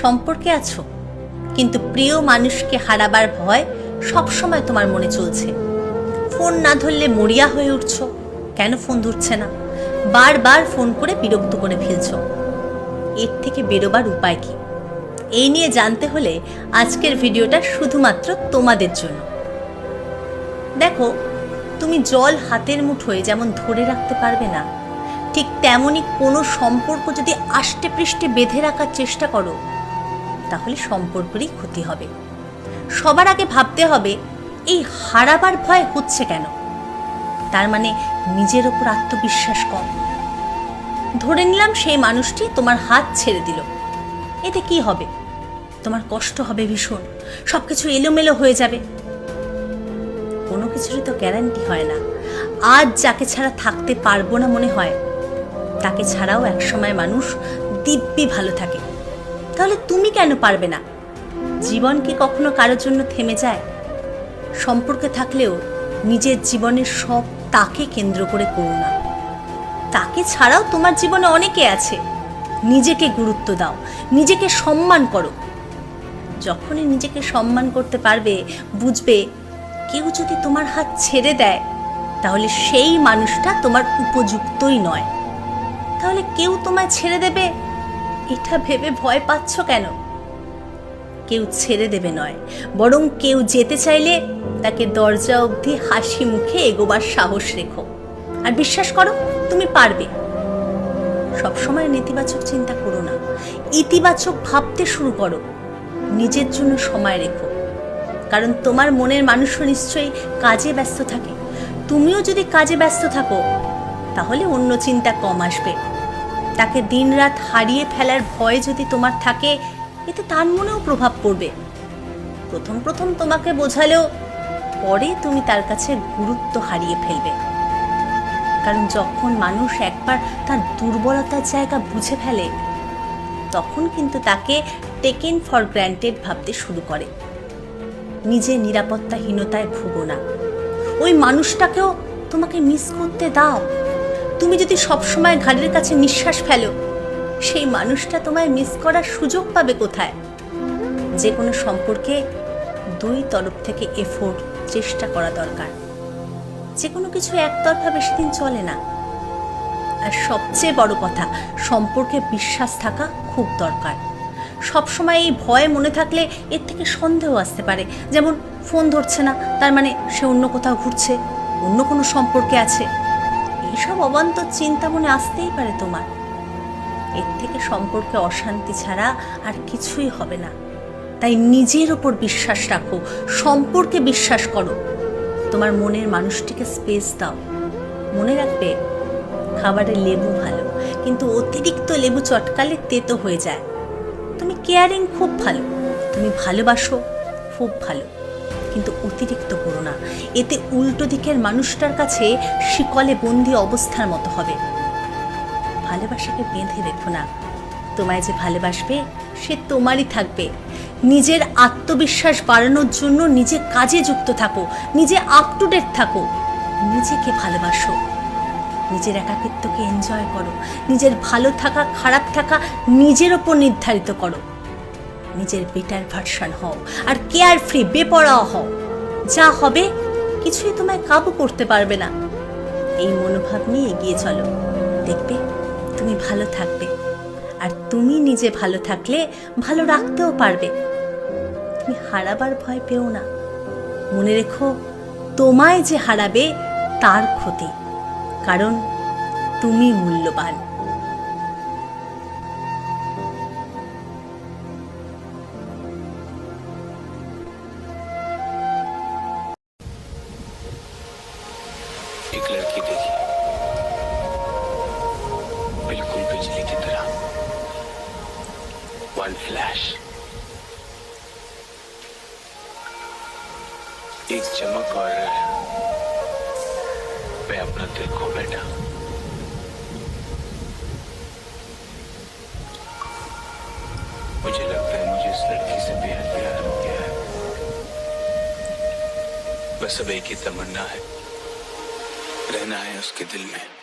সম্পর্কে আছো, কিন্তু প্রিয় মানুষকে হারাবার ভয় সবসময় তোমার মনে চলছে। ফোন না ধরলে মরিয়া হয়ে উঠছ, কেন ফোন ধরছে না? বারবার ফোন করে বিরক্ত করে ফেলছো। এর থেকে বেরোবার উপায় কি? এই নিয়ে জানতে হলে আজকের ভিডিওটা শুধুমাত্র তোমাদের জন্য। দেখো, তুমি জল হাতের মুঠোয় যেমন ধরে রাখতে পারবে না ঠিক তেমনই কোনো সম্পর্ক যদি আষ্টে পৃষ্ঠে বেঁধে রাখার চেষ্টা করো, তাহলে সম্পর্কেরই ক্ষতি হবে। সবার আগে ভাবতে হবে, এই হারাবার ভয় হচ্ছে কেন? তার মানে নিজের ওপর আত্মবিশ্বাস কম। ধরে নিলাম সেই মানুষটি তোমার হাত ছেড়ে দিল। এতে কি হবে? তোমার কষ্ট হবে ভীষণ। সব কিছু এলোমেলো হয়ে যাবে। কোনো কিছুরই তো গ্যারান্টি হয় না। আজ যাকে ছাড়া থাকতে পারব না মনে হয়। তাকে ছাড়াও একসময় মানুষ দিব্যি ভালো থাকে। তাহলে তুমি কেন পারবে না? জীবন কি কখনো কারোর জন্য থেমে যায়? সম্পর্কে থাকলেও নিজের জীবনের সব তাকে কেন্দ্র করে করো না। তাকে ছাড়াও তোমার জীবনে অনেকে আছে। নিজেকে গুরুত্ব দাও, নিজেকে সম্মান করো। যখনই নিজেকে সম্মান করতে পারবে, বুঝবে কেউ যদি তোমার হাত ছেড়ে দেয়, তাহলে সেই মানুষটা তোমার উপযুক্তই নয়। তাহলে কেউ তোমায় ছেড়ে দেবে? এটা ভেবে ভয় পাচ্ছ কেন? কেউ ছেড়ে দেবে নয়, বরং কেউ যেতে চাইলে তাকে দরজা অবধি হাসি মুখে এগোবার সাহস রেখো। আর বিশ্বাস করো, তুমি পারবে। সবসময় নেতিবাচক চিন্তা করো না, ইতিবাচক ভাবতে শুরু করো। নিজের জন্য সময় রেখো। কারণ তোমার মনের মানুষও নিশ্চয়ই কাজে ব্যস্ত থাকে। তুমিও যদি কাজে ব্যস্ত থাকো তাহলে অন্য চিন্তা কম আসবে। তাকে দিনরাত হারিয়ে ফেলার ভয় যদি তোমার থাকে, এতে তার মনেও প্রভাব পড়বে। প্রথম প্রথম তোমাকে বোঝালেও পরে তুমি তার কাছে গুরুত্ব হারিয়ে ফেলবে। কারণ যখন মানুষ একবার তার দুর্বলতার জায়গা বুঝে ফেলে, তখন কিন্তু তাকে টেকেন ফর গ্র্যান্টেড ভাবতে শুরু করে। নিজে নিরাপত্তাহীনতায় ভুগো না। ওই মানুষটাকেও তোমাকে মিস করতে দাও। তুমি যদি সবসময় ঘাড়ের কাছে নিঃশ্বাস ফেলো, সেই মানুষটা তোমায় মিস করার সুযোগ পাবে কোথায়? যে কোনো সম্পর্কে দুই তরফ থেকে এফোর্ট চেষ্টা করা দরকার। যে কোনো কিছু একতরফা বেশি দিন চলে না। আর সবচেয়ে বড় কথা, সম্পর্কে বিশ্বাস থাকা খুব দরকার। সবসময় এই ভয় মনে থাকলে এর থেকে সন্দেহ আসতে পারে। যেমন, ফোন ধরছে না, তার মানে সে অন্য কোথাও ঘুরছে, অন্য কোনো সম্পর্কে আছে। এইসব অবান্তর চিন্তা মনে আসতেই পারে তোমার। এর থেকে সম্পর্কে অশান্তি ছাড়া আর কিছুই হবে না। তাই নিজের ওপর বিশ্বাস রাখো, সম্পর্কে বিশ্বাস করো। তোমার মনের মানুষটিকে স্পেস দাও। মনে রাখবে, খাবারে লেবু ভালো, কিন্তু অতিরিক্ত লেবু চটকালে তেতো হয়ে যায়। তুমি কেয়ারিং খুব ভালো, তুমি ভালোবাসো, খুব ভালো। কিন্তু অতিরিক্ত করো না। এতে উল্টো দিকের মানুষটার কাছে শিকলে বন্দি অবস্থার মতো হবে। ভালোবাসাকে বেঁধে রেখো না। তোমায় যে ভালোবাসবে, সে তোমারই থাকবে। নিজের আত্মবিশ্বাস বাড়ানোর জন্য নিজে কাজে যুক্ত থাকো। নিজে আপ টু ডেট থাকো। নিজেকে ভালোবাসো। নিজের একাকিত্বকে এনজয় করো। নিজের ভালো থাকা, খারাপ থাকা নিজের ওপর নির্ধারিত করো। নিজের বেটার ভার্সন হও, আর কেয়ার ফ্রি বেপরোয়া হও। যা হবে, কিছুই তোমায় কাবু করতে পারবে না। এই মনোভাব নিয়ে এগিয়ে চলো। দেখবে, তুমি ভালো থাকবে। আর তুমি নিজে ভালো থাকলে, ভালো রাখতেও পারবে। তুমি হারাবার ভয় পেও না। মনে রেখো, তোমায় যে হারাবে, তার ক্ষতি। কারণ তুমি মূল্যবান। एक लड़की देखी। बिल्कुल बिजली की तरह। वन फ्लैश एक चमक और मैं अपना दिल खो बैठा। मुझे लगता है मुझे इस लड़की से बेहद प्यार हो गया है। बस अब एक ही तमन्ना है। रहना है उसके दिल में।